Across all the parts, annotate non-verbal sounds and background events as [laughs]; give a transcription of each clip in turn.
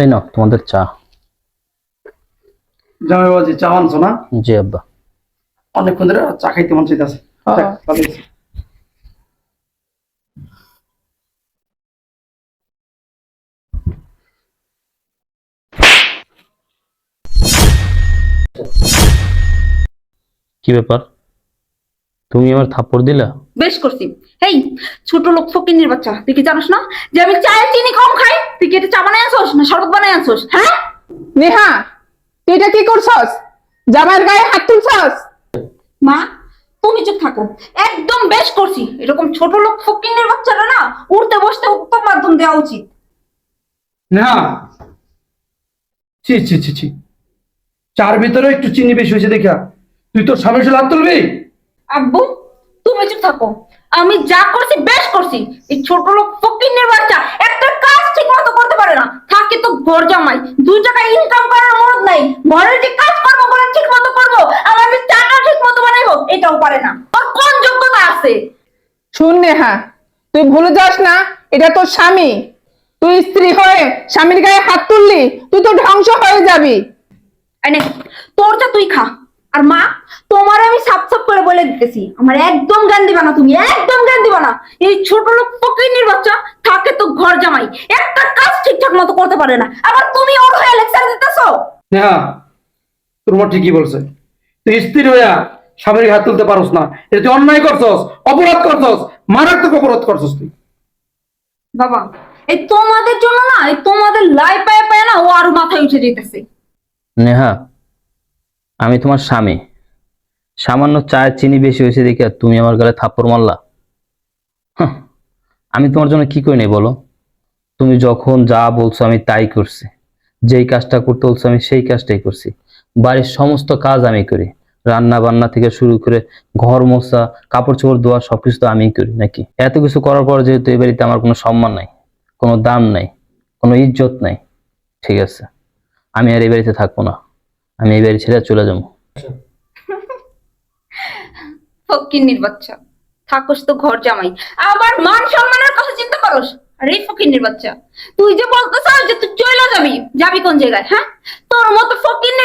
এই নাও তোমাদের চা। জামাই বাবাজি চা আনছো না? জি আব্বা। অনেকক্ষণ ধরে চা খাইতে মন চাইতেছে। হ্যাঁ। কি ব্যাপার? তুমি আমার থাপ্পড় দিলা? বেশ করছি। হেই ছোট লোক ফকিনের বাচ্চা তুই কি জানিস না? যে আমি চায়ের চিনি কম খাই তুই কি এটা চা বানাই আনছোস না শরবত বানাই আনছোস? হ্যাঁ? নেহা তুই এটা কি করছস? জামাইয়ের গায়ে হাত তুলছস? মা তুমি চুপ থাকো। একদম বেশ করছি। এরকম ছোট লোক ফকিনের বাচ্চারা না উঠতে বসতে উত্তম মাধ্যম দেওয়া উচিত। না ছি ছি ছি ছি। চার ভিতরে একটু চিনি বেশি হয়েছে দেখা তুই তোর স্বামীর সাথে হাত তুলবি? আব্বু তুমি চুপ থাকো। আমি যা করছি বেশ করছি। এই ছোট লোক ফকিনের বাচ্চা একটা কাজ ঠিক মতো করতে পারে না। থাকে তো ঘর জামাই। দুই টাকা ইনকাম করার মরদ নাই। ঘরের যে কাজ করব বলে ঠিক মতো করব আর আমি টাকা ঠিক মতো বানাইবো এটাও পারে না। তোর কোন যোগ্যতা আছে? শুন নেহা তুই ভুলে যাস না। এটা তোর স্বামী। তুই স্ত্রী হয়ে স্বামীর গায়ে হাত তুললি তুই তো ধ্বংস হয়ে যাবি। আরে তোর যা তুই খা। আর মা তোমার আমি সাপ সাপ করে বলে দিতেছি। আমার একদম জ্ঞান দিবা না তুমি একদম জ্ঞান দিবা না। এই ছোট লোক ফকিনির বাচ্চা থাকে তো ঘর জামাই। একটা কাজ ঠিকঠাক মতো করতে পারে না। আবার তুমি ওর হয়ে লেকচার দিতেছো? হ্যাঁ তোর মা ঠিকই বলছে। তুই স্থির হইয়া স্বামীর হাত তুলতে পারস না। এটা তুই অন্যায় করছস অপরাধ করছস মারাত্মক অপরাধ করছস তুই। বাবা এই তোমাদের জন্য না এই তোমাদের লাই পায়ে পায়ে না ও আরও মাথায় উঠে যেতেছে। নেহা আমি তোমার স্বামী। সামান্য চায়ের চিনি বেশি হয়েছে দেখে তুমি আমার গালে থাপ্পড় মারলা? আমি তোমার জন্য কি করি নাই বলো? তুমি যখন যা বলছো আমি তাই করছি। যেই কাজটা করতে বলছো আমি সেই কাজটাই করছি। বাড়ির সমস্ত কাজ আমি করি। রান্না বান্না থেকে শুরু করে ঘর মোছা, কাপড় চোপড় ধোয়া সবকিছু তো আমিই করি, নাকি? এত কিছু করার পর যেহেতু এই বাড়িতে আমার কোনো সম্মান নাই, কোনো দাম নাই, কোনো ইজ্জত নাই, ঠিক আছে। আমি আর এই বাড়িতে থাকব না। আমি এই বাড়ি ছেড়ে চলে যাব। ফকিনির বাচ্চা। থাকস তো ঘর জামাই। আবার মান সম্মানের কথা চিন্তা করস? আরে বাচ্চা। তুই যে বলতেছিস যে তুই চলে যাবি যাবি কোন জায়গায় হ্যাঁ? তোর মতো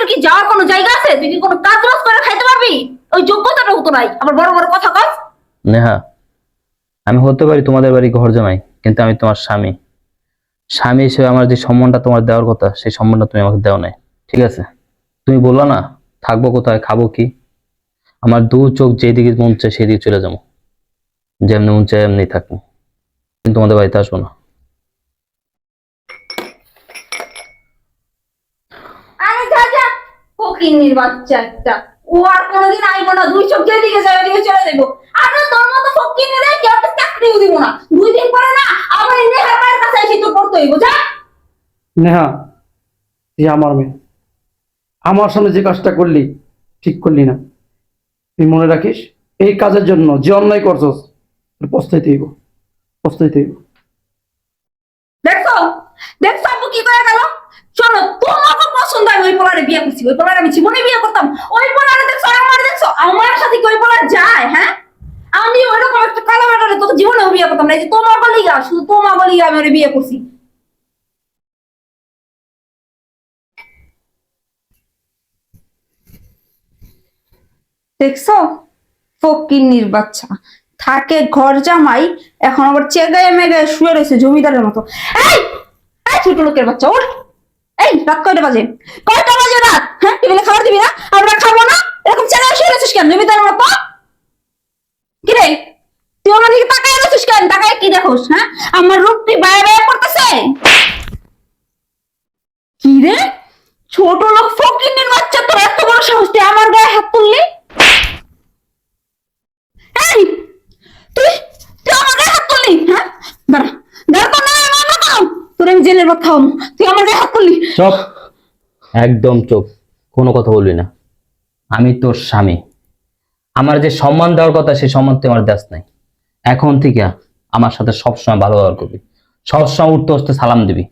কি যাওয়ার কোনো জায়গা আছে? তুই কি কোনো কাজ বাজ করে খাইতে পারবি? ওই যোগ্যতাটাও তো নাই। আবার বড় বড় কথা কস। নেহা আমি হতে পারি তোমাদের বাড়ি ঘর জামাই কিন্তু আমি তোমার স্বামী। স্বামী হিসেবে আমার যে সম্মানটা তোমার দেওয়ার কথা সেই সম্মানটা তুমি আমাকে দেও নাই। ঠিক আছে? তুমি বলল না থাকব কোথায় খাব কি? আমার দু চোখ যেদিকে মন চায় সেদিকে চলে যাব। যেমনি মন চায় এমনি থাকব। কিন্তু তোমাদের বাড়িতে আসব না। বাচ্চা একটা। ও আর কোনোদিন আইবো না দুই চোখ যেদিকে যাবে ওদিকে চলে যাব আর না তোর মতো কেউ চাকরিও দিব না? দুই দিন পরে না আবার নেহার কাছে এসে তো পড়তে হইব যা। নেহা তুই আমার মেয়ে। আমার সামনে যে কাজটা করলি, ঠিক করলি না। তুই মনে রাখিস, এই কাজের জন্য যে অন্যায় করছস, তোর পস্তাইতে হইব পস্তাইতে হইব। দেখছ? কি করে চলো তোমাকে পছন্দ হয় ওই পোলারে বিয়ে করছি আমি জীবনে বিয়ে করতাম। ওই দেখছ আমার দেখছ, আমার সাথে ওই যায় হ্যাঁ? আমি ওইরকম একটা কালো বেটারে তোকে জীবনেও বিয়ে করতাম না। এই যে তোমার বলিগা শুধু তোমার বলিগা আমি বিয়ে করছি। দেখছ? ফকিন্নির বাচ্চা। থাকে ঘর জামাই, এখন আবার চেগায় মেগায় শুয়ে রয়েছে জমিদারের মতো। এই! এই ছোট লোকের বাচ্চা ওর এই, রাত কয়টা বাজে? কয়টা বাজে রাত? হ্যাঁ টেবিলে খাবার দিবি না? আমরা খাব না? এরকম চেগায় শুয়ে রয়েছিস কেন? জমিদারের মতো? কি রে? তুই আমার দিকে তাকায় রয়েছিস কেন? তাকায় কি দেখোস হ্যাঁ? আমার রূপটি বায়ে বায়ে করতেছে কি রে? ছোট লোক ফকিন্নির বাচ্চা, তোর এত বড় সাহস, তুই আমার গায়ে হাত তুললি এই তুই? তুই আমার গায়ে হাত তুললি? হ্যাঁ? দাঁড়া। দাঁড়া তো না না তোর আমি জেলের ভাত খাওয়াবো। তুই আমার গায়ে হাত তুললি? চুপ। একদম চুপ। কোনো কথা বলবি না। আমি তোর স্বামী। আমার যে সম্মান দেওয়ার কথা সেই সম্মান তুই আমার দেশ নাই। এখন থেকে আমার সাথে সবসময় ভালো ব্যবহার করবি। সবসময় উঠতে উঠতে সালাম দিবি।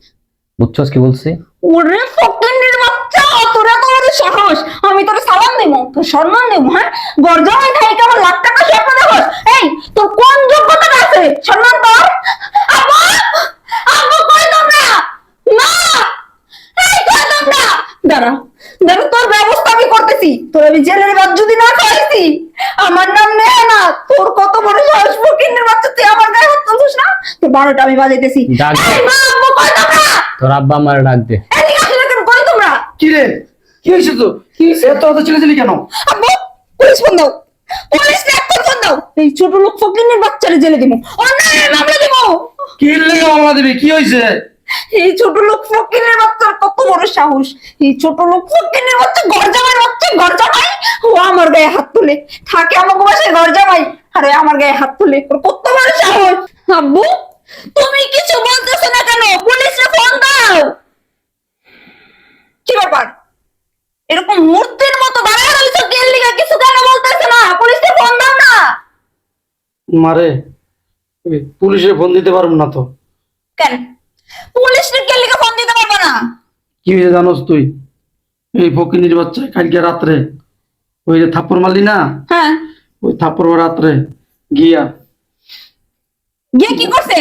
বুঝছস কি বলছি? ওরে বাচ্চা তোর বড় সাহস? আমি তোর সালাম দেবো তোর সম্মান দেবো হ্যাঁ? গর্জমাই খাই কেমন লাখ টাকা স্বপ্ন দেখোস এই তোর কোন যোগ্যতা আছে? সম্মান তোর? আব্বু! আব্বু কই তোমরা? মা! দাঁড়া দাঁড়া তোর ব্যবস্থা আমি করতেছি। তোর আমি জেলের বাদ যদি না খাইছি আমার নাম নেয় না। তোর কত বড় সাহস ফকিনের বাচ্চা তুই আমার গায়ে হাত তুলছিস না? তোর বারোটা আমি বাজাইতেছি। তোর আব্বা আমার ডাক দে। এদিকে আসলে কেন কই তোমরা? কি রে? কি হয়েছে তো? কি এত কেন? আব্বু পুলিশ ফোন দাও। পুলিশ ফোন দাও। এই ছোট লোক ফকিনের বাচ্চারে জেলে দিব। অন্যায় মামলা দিব। কি লেগে মামলা দিবি? কি হয়েছে? এই ছোট লোক ফকিনের বাচ্চার কত বড় সাহস। এই ছোট লোক ফকিনের বাচ্চা ঘর জামাই বাচ্চা ঘর জামাই ও আমার গায়ে হাত তুলে। থাকে আমার বাসায় ঘর জামাই আরে আমার গায়ে হাত তুলে। ওর কত বড় সাহস। আব্বু তুমি কিছু বলতেছো না কেন? পুলিশে ফোন দাও। কি ব্যাপার? এরকম মূর্তির মতো দাঁড়ায় রয়েছে গেল লিগা কিছু কেন বলতেছে না? পুলিশে ফোন দাও না। মারে পুলিশে ফোন দিতে পারব না তো। কেন? পুলিশে গেল লিগা ফোন দিতে পারবে না। কি হয়েছে জানোস তুই? এই ফকিনির বাচ্চা কালকে রাত্রে ওই যে থাপ্পড় মারলি না? হ্যাঁ। ওই থাপ্পড় রাত্রে গিয়া। গিয়ে কি করছে?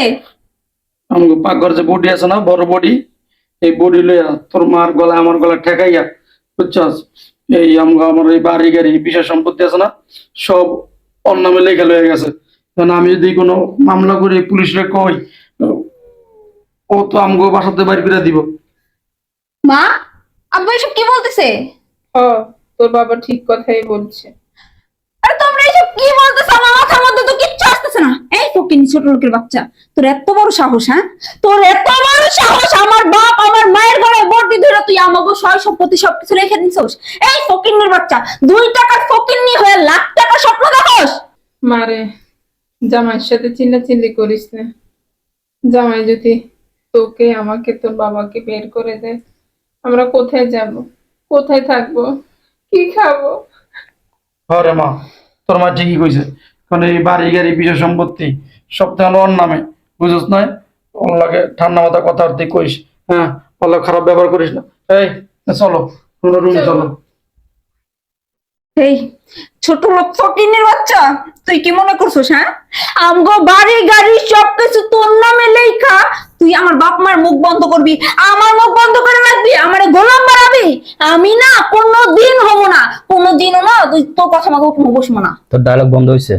আমাকে পাকঘর যে বডি আছে না বড় বডি এই বডি লইয়া তোর মার গলা আমার গলা ঠেকাইয়া বুঝছস? এই আমগো আমার এই বাড়ি গাড়ি বিশেষ সম্পত্তি আছে না সব অন্নামে লেখা লয়ে গেছে। কারণ আমি যদি কোনো মামলা করে পুলিশরে কই ও তো আমগো বাসাতে বাড়ি করে দিব। মা আব্বু এসব কি বলতেছে? ও তোর বাবা ঠিক কথাই বলছে। আরে তোমরা এসব কি বলতেছো? আমার মাথার মধ্যে তো কিচ্ছু আসতেছে না। এই ফকিনি ছোট লোকের বাচ্চা। তোর এত বড় সাহস হ্যাঁ? তোর এত বড় সাহস আমার বাপ আমার মায়ের ঘরে বর্তি ধরে তুই আমাকে সয় সম্পত্তি সবকিছু রেখে দিছিস। এই ফকিন্নির বাচ্চা দুই টাকার ফকিন্নি হয়ে লাখ টাকা স্বপ্ন দেখোস? মারে জামাইয়ের সাথে চিল্লাচিল্লি করিস না। জামাই যদি তোকে আমাকে তোর বাবাকে বের করে দেয় আমরা কোথায় যাব? কোথায় থাকব? কি খাব? হরে মা তোর মা ঠিকই কইছে। কারণ এই বাড়ি গাড়ি বিশেষ সম্পত্তি সব হলো ওর নামে। বুঝছ না ওর লাগে ঠান্ডা মাথা কথা আর তুই কইস। হ্যাঁ ওর খারাপ ব্যবহার করিস না। এই চলো রুমে চলো। এই ছোট লোক ফকিনের বাচ্চা তুই কি মনে করছিস হ্যাঁ? আমগো বাড়ি গাড়ি সবকিছু তোর নামে লেখা তুই আমার বাপ মার মুখ বন্ধ করবি আমার মুখ বন্ধ করে রাখবি আমার গোলাম বাড়াবি আমি না কোনো দিন হব না কোনো দিনও না তুই তোর কথা মতো উঠবো বসবো না। তোর ডায়লগ বন্ধ হয়েছে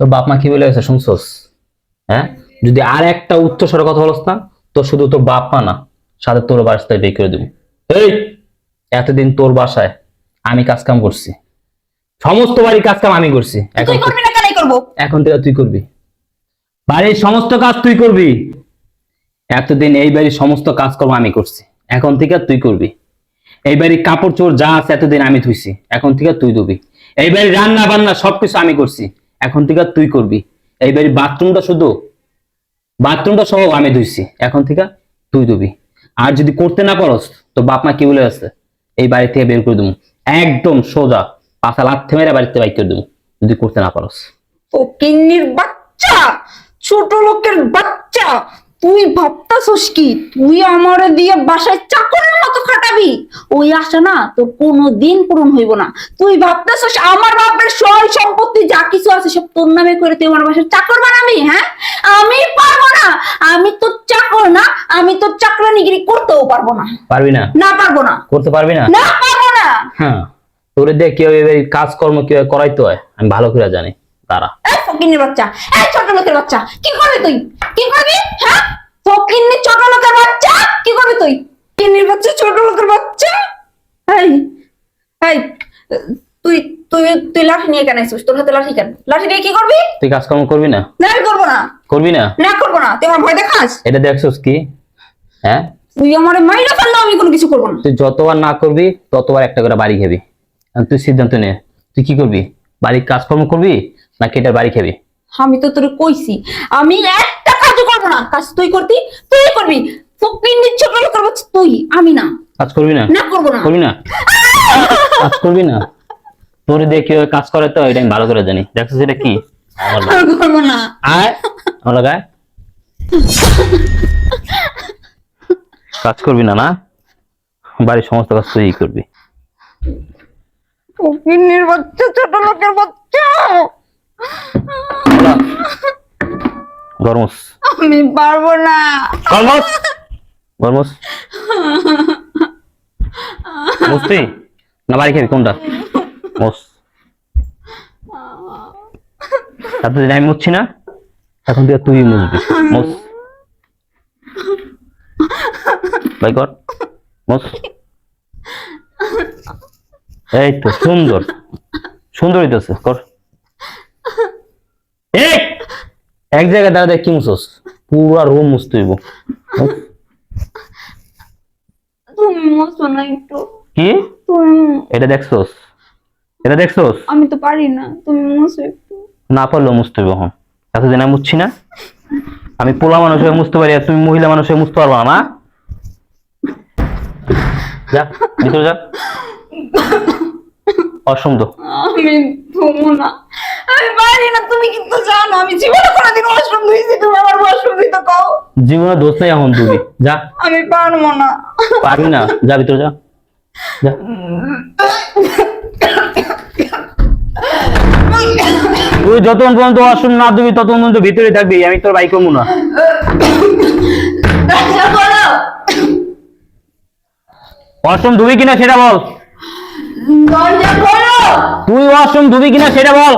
তোর বাপ মা কি বলে গেছে শুনছস? হ্যাঁ? যদি আর একটা উচ্চ স্বরে কথা বলস না তোর শুধু তোর বাপ মা না সাথে তোর বাসায় বের করে দেবো। এই এতদিন তোর বাসায় আমি কাজ কাম করছি। সমস্ত বাড়ির কাজ কাম আমি করছি। এখন এখন থেকে তুই করবি। বাড়ির সমস্ত কাজ তুই করবি। এতদিন এই বাড়ির সমস্ত কাজকর্ম আমি করছি। এখন থেকে তুই করবি। এই বাড়ির কাপড় চোর যা আছে এতদিন আমি ধুইছি। এখন থেকে তুই ধুবি। এই বাড়ির রান্না বান্না সবকিছু আমি করছি। এখন থেকে তুই করবি? এইবারে বাথরুমটা শুধু, বাথরুমটা সহ আমি ধুইছি। এখন থেকে তুই ধুবি। আর যদি করতে না পারস তো বাপ মা কি বলে আছে? এই বাড়ি থেকে বের করে দেবো একদম সোজা পাশা লাথে মেরে বাড়িতে বাইক করে দেবো যদি করতে না পারস। ও কিন্নির বাচ্চা, ছোট লোকের বাচ্চা তুই ভাবতাছস কি? তুই আমার দিয়ে বাসায় চাকরের মতো খাটাবি? ওই আশা না তোর কোনো দিন পূরণ হইব না। তুই ভাবতাছস আমার বাপের সয় সম্পত্তি যা কিছু আছে সব তোর নামে করে তুই আমার বাসায় চাকর বানাবি হ্যাঁ? আমি পারব না। আমি তোর চাকর না আমি তোর চাকরানিগিরি করতেও পারব না। পারবি না? না পারব না। করতে পারবি না? না পারব না। হ্যাঁ। তোরে দেখ কীভাবে এই কাজকর্ম কীভাবে করাইতে হয়। আমি ভালো করে জানি। তারা এই ফকিন্নির বাচ্চা। এই ছোট লোকের বাচ্চা কি করবি তুই? কি করবি? হ্যাঁ? ফকিন্নি ছোট লোকের বাচ্চা? কি করবি তুই? ফকিন্নির বাচ্চা ছোট লোকের বাচ্চা? এই এই তুই তুই তুই লাঠি নিয়ে কেন আইছিস? তোর হাতে লাঠি কেন? লাঠি দিয়ে কি করবি? তুই কাজকর্ম করবি না? না আমি করব না। করবি না? না করব না। তুই আমার ভয় দেখাস? এটা দেখছস কি? হ্যাঁ? তুই আমার মাইরা ফেললেও আমি কোনো কিছু করব না। তুই যতবার না করবি ততবার একটা করে বাড়ি খাবি। আর তুই সিদ্ধান্ত নে। তুই কি করবি? বাড়ির কাজকর্ম করবি? নাকি এটার বাড়ি খাবি? আমি তো তোরে কইছি আমি একটা কাজও করব না। কাজ তুই করতি তুই করবি। ফকিন্নির ছোট লোকের বাচ্চা তুই আমি না। কাজ করবি না? না করব না। করবি না? কাজ করবি না? তোর কীভাবে কাজ করে তো এটা আমি ভালো করে জানি। দেখছিস এটা কি? করব না। আয় আমার লাগায়। কাজ করবি না না? বাড়ির সমস্ত কাজ তুই করবি। ফকিন্নির বাচ্চা ছোট লোকের বাচ্চা। গরমস আমি পারব না। গরমস গরমস মুসতি? না বাড়ি খাবি কোনটা? মুস। এতদিন আমি মুছছি না। এখন থেকে তুই মুছবি। মুস। বাই কর। মুস। এই তো সুন্দর। সুন্দর হইতেছে কর। এক জায়গায় দাঁড়া দেখ কি মুছস। পুরা রুম মুছতে হইব। তুমি মতো না একটু। কি? তুমি এটা দেখছস? এটা দেখছস? আমি তো পারি না। তুমি মুছো একটু। না পারলেও মুছতে হবে এখন এতদিন আমি মুছছি না। আমি পোলা মানুষ হয়ে মুছতে পারি আর তুমি মহিলা মানুষ হয়ে মুছতে পারবা না? যা ভিতরে যা। [laughs] অসুন্দর। আমি ধুমো না। আমি পারি না তুমি কিন্তু জানো আমি জীবনে কোনোদিন ওয়াশরুম ধুইছি তুমি আমার ওয়াশরুম ধুইতে কও। জীবনে দোষ নেই এখন তুমি যা। আমি পারব না। পারবি না। যা ভিতরে যা। যা। তুই যতক্ষণ পর্যন্ত ওয়াশরুম না ততক্ষণ পর্যন্ত ভিতরে থাকবি। আমি তোর বাইক করব না। ওয়াশরুম ধুবি কিনা সেটা বল। তুই ওয়াশরুম ধুবি কিনা সেটা বল।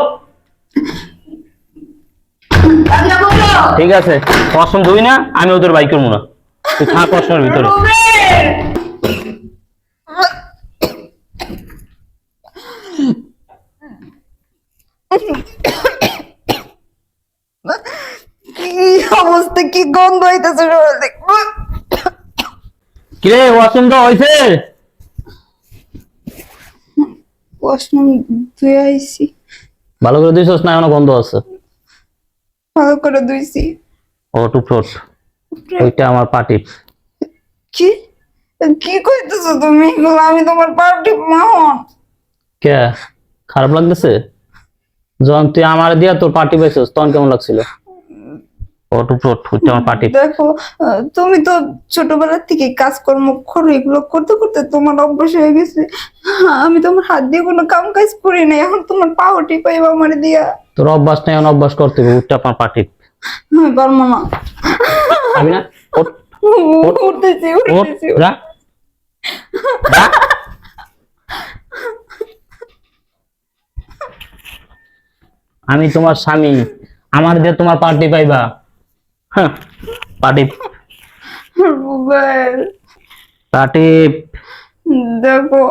ঠিক আছে ওয়াশরুম ধুবি না আমি ওদের বাইক করব না। তুই থাক ওয়াশরুমের ভিতরে। কি অবস্থা কি গন্ধ হইতেছে। কিরে ওয়াশরুম তো হয়েছে ওয়াশরুম ধুয়ে আইছি। ভালো করে দিয়েছিস না এখনও গন্ধ আছে। ভালো করে দুইছি ও টুকরোট ওইটা আমার পার্টি কি? কি কইতেছ তুমি? এগুলো আমি তোমার পার্টি মাও কে? খারাপ লাগতেছে? যখন তুই আমার দিয়া তোর পার্টি পাইছিস তখন কেমন লাগছিল ও টুকরোট ওইটা আমার পার্টি দেখো তুমি তো ছোটবেলা থেকে কাজকর্ম করো এগুলো করতে করতে তোমার অভ্যাস হয়ে গেছে। আমি তোমার হাত দিয়ে কোনো কাম কাজ করি না এখন তোমার পাও টিপাইবা আমার দিয়া। তোর অভ্যাস নেই অভ্যাস করতে হবে পার্টি আমি পারব না। আমি না। উঠতেছি উঠতেছি। আমি তোমার স্বামী আমার দিয়ে তোমার পার্টি পাইবা। হ্যাঁ রুবেল। পার্টি দেখো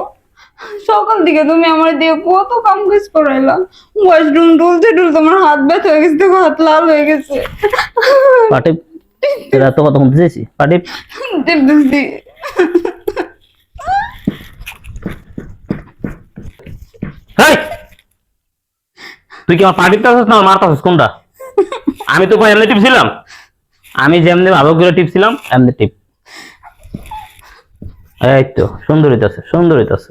সকাল থেকে তুমি আমার দিয়ে কত কাম কাজ করাইলা। ওয়াশরুম ডুলতে ডুলতে আমার হাত ব্যথা হয়ে গেছে দেখো হাত লাল হয়ে গেছে। এরা তো দেখতেছি হেই! তুই কি আমার আছিস না মারতে কোনটা? আমি তো এমনি ছিলাম। আমি যেমনি ভাবক করে টিপ ছিলাম এমনি টিপ। এই তো আছে হইতাছে সুন্দর হইতাছে।